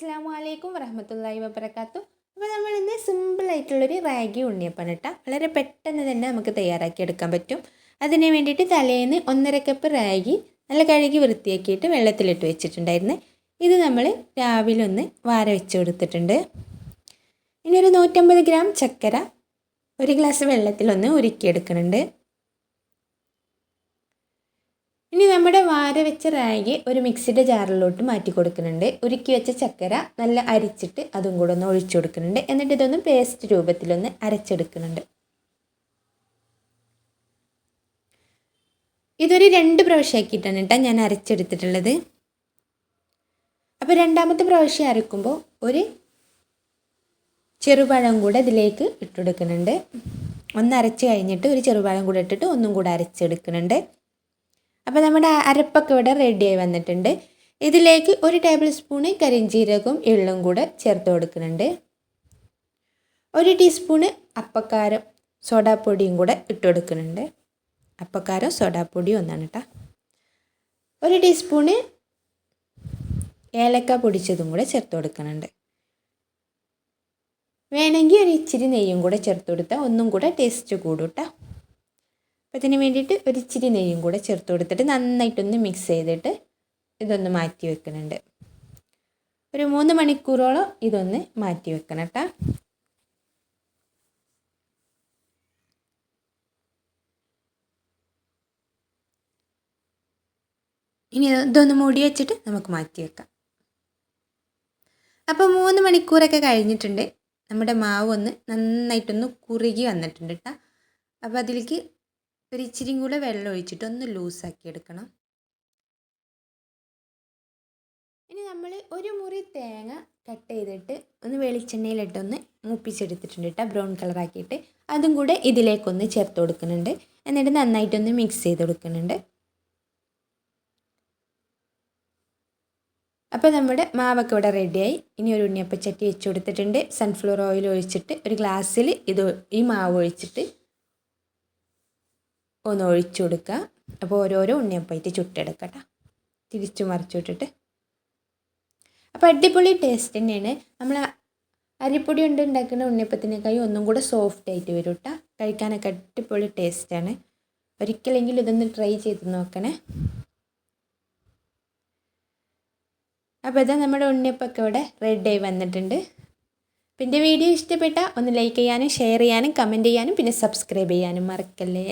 അസ്സാം വലൈക്കും വറഹമത്തല്ലാഹി വബർക്കാത്തു അപ്പോൾ നമ്മൾ ഇന്ന് സിമ്പിളായിട്ടുള്ളൊരു റാഗി ഉണ്ണിയപ്പം കേട്ടോ. വളരെ പെട്ടെന്ന് തന്നെ നമുക്ക് തയ്യാറാക്കി എടുക്കാൻ പറ്റും. അതിന് വേണ്ടിയിട്ട് തലേന്ന് ഒന്നര കപ്പ് റാഗി നല്ല കഴുകി വൃത്തിയാക്കിയിട്ട് വെള്ളത്തിലിട്ട് വെച്ചിട്ടുണ്ടായിരുന്നു. ഇത് നമ്മൾ രാവിലെ ഒന്ന് വാര വെച്ച് കൊടുത്തിട്ടുണ്ട്. ഇനി ഒരു നൂറ്റമ്പത് ഗ്രാം ചക്കര ഒരു ഗ്ലാസ് വെള്ളത്തിലൊന്ന് ഉരുക്കിയെടുക്കുന്നുണ്ട്. ഇനി നമ്മുടെ വാര വെച്ച റാഗി ഒരു മിക്സിയുടെ ജാറിലോട്ട് മാറ്റി കൊടുക്കുന്നുണ്ട്. ഉരുക്കി വെച്ച ചക്കര നല്ല അരിച്ചിട്ട് അതും കൂടെ ഒന്ന് ഒഴിച്ചു കൊടുക്കുന്നുണ്ട്. എന്നിട്ട് ഇതൊന്ന് പേസ്റ്റ് രൂപത്തിലൊന്ന് അരച്ചെടുക്കുന്നുണ്ട്. ഇതൊരു രണ്ട് പ്രാവശ്യമാക്കിയിട്ടാണ് കേട്ടോ ഞാൻ അരച്ചെടുത്തിട്ടുള്ളത്. അപ്പോൾ രണ്ടാമത്തെ പ്രാവശ്യം അരക്കുമ്പോൾ ഒരു ചെറുപഴം കൂടെ ഇതിലേക്ക് ഇട്ടുകൊടുക്കുന്നുണ്ട് ഒന്ന് അരച്ച് കഴിഞ്ഞിട്ട് ഒരു ചെറുപഴം കൂടെ ഇട്ടിട്ട് ഒന്നും കൂടെ അരച്ചെടുക്കുന്നുണ്ട്. അപ്പോൾ നമ്മുടെ അരപ്പൊക്കെ ഇവിടെ റെഡിയായി വന്നിട്ടുണ്ട്. ഇതിലേക്ക് ഒരു ടേബിൾ സ്പൂണ് കരിഞ്ചീരകവും എള്ളും കൂടെ ചേർത്ത് കൊടുക്കുന്നുണ്ട്. ഒരു ടീസ്പൂണ് അപ്പക്കാരം സോഡാപ്പൊടിയും കൂടെ ഇട്ട് കൊടുക്കുന്നുണ്ട്. അപ്പക്കാരം സോഡാപ്പൊടിയും ഒന്നാണ് കേട്ടോ ഒരു ടീസ്പൂണ് ഏലക്ക പൊടിച്ചതും കൂടെ ചേർത്ത് കൊടുക്കുന്നുണ്ട്. വേണമെങ്കിൽ ഒരു ഇച്ചിരി നെയ്യും കൂടെ ചേർത്ത് കൊടുത്താൽ ഒന്നും കൂടെ ടേസ്റ്റ് കൂടും കേട്ടോ അപ്പോൾ ഇതിന് വേണ്ടിയിട്ട് ഒരു ഇച്ചിരി നെയ്യും കൂടെ ചേർത്ത് കൊടുത്തിട്ട് നന്നായിട്ടൊന്ന് മിക്സ് ചെയ്തിട്ട് ഇതൊന്ന് മാറ്റി വെക്കുന്നുണ്ട് ഒരു മൂന്ന് മണിക്കൂറോളം ഇതൊന്ന് മാറ്റി വെക്കണം കേട്ടോ ഇനി ഇതൊന്ന് മൂടി വെച്ചിട്ട് നമുക്ക് മാറ്റി വെക്കാം. അപ്പോൾ മൂന്ന് മണിക്കൂറൊക്കെ കഴിഞ്ഞിട്ടുണ്ട്. നമ്മുടെ മാവ് ഒന്ന് നന്നായിട്ടൊന്ന് കുറുകി വന്നിട്ടുണ്ട് കേട്ടോ അപ്പോൾ അതിലേക്ക് ഒരു ഇച്ചിരിയും കൂടെ വെള്ളം ഒഴിച്ചിട്ട് ഒന്ന് ലൂസാക്കി എടുക്കണം. ഇനി നമ്മൾ ഒരു മുറി തേങ്ങ കട്ട് ചെയ്തിട്ട് ഒന്ന് വെളിച്ചെണ്ണയിലിട്ടൊന്ന് മൂപ്പിച്ചെടുത്തിട്ടുണ്ട് കേട്ടോ ബ്രൗൺ കളറാക്കിയിട്ട് അതും കൂടെ ഇതിലേക്കൊന്ന് ചേർത്ത് കൊടുക്കുന്നുണ്ട്. എന്നിട്ട് നന്നായിട്ടൊന്ന് മിക്സ് ചെയ്ത് കൊടുക്കുന്നുണ്ട്. അപ്പോൾ നമ്മുടെ മാവൊക്കെ ഇവിടെ റെഡിയായി ഇനി ഒരു ഉണ്ണിയപ്പച്ചട്ടി വെച്ച് കൊടുത്തിട്ടുണ്ട്. സൺഫ്ലവർ ഓയിൽ ഒഴിച്ചിട്ട് ഒരു ഗ്ലാസ്സിൽ ഇത് ഈ മാവ് ഒഴിച്ചിട്ട് ഒന്ന് ഒഴിച്ചു കൊടുക്കുക. അപ്പോൾ ഓരോരോ ഉണ്ണിയപ്പമായിട്ട് ചുട്ടെടുക്കട്ടെ. തിരിച്ചു മറിച്ചു വിട്ടിട്ട്. അപ്പോൾ അടിപൊളി ടേസ്റ്റ് തന്നെയാണ്. നമ്മൾ അരിപ്പൊടി കൊണ്ട് ഉണ്ടാക്കുന്ന ഉണ്ണിയപ്പത്തിനേക്കായി ഒന്നും കൂടെ സോഫ്റ്റ് ആയിട്ട് വരും കേട്ടോ കഴിക്കാനൊക്കെ അടിപൊളി ടേസ്റ്റാണ് ഒരിക്കലെങ്കിലും ഇതൊന്ന് ട്രൈ ചെയ്ത് നോക്കണേ. അപ്പോൾ ഇതാ നമ്മുടെ ഉണ്ണിയപ്പൊക്കെ ഇവിടെ റെഡി വന്നിട്ടുണ്ട്. പിന്നെ വീഡിയോ ഇഷ്ടപ്പെട്ടാൽ ഒന്ന് ലൈക്ക് ചെയ്യാനും ഷെയർ ചെയ്യാനും കമന്റ് ചെയ്യാനും പിന്നെ സബ്സ്ക്രൈബ് ചെയ്യാനും മറക്കല്ലേ.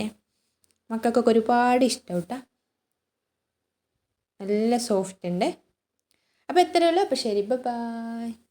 മക്കൾക്കൊക്കെ ഒരുപാട് ഇഷ്ടം കേട്ടോ നല്ല സോഫ്റ്റ് ഉണ്ട് അപ്പോൾ എത്രയുള്ളൂ അപ്പോൾ ശരി. ബൈ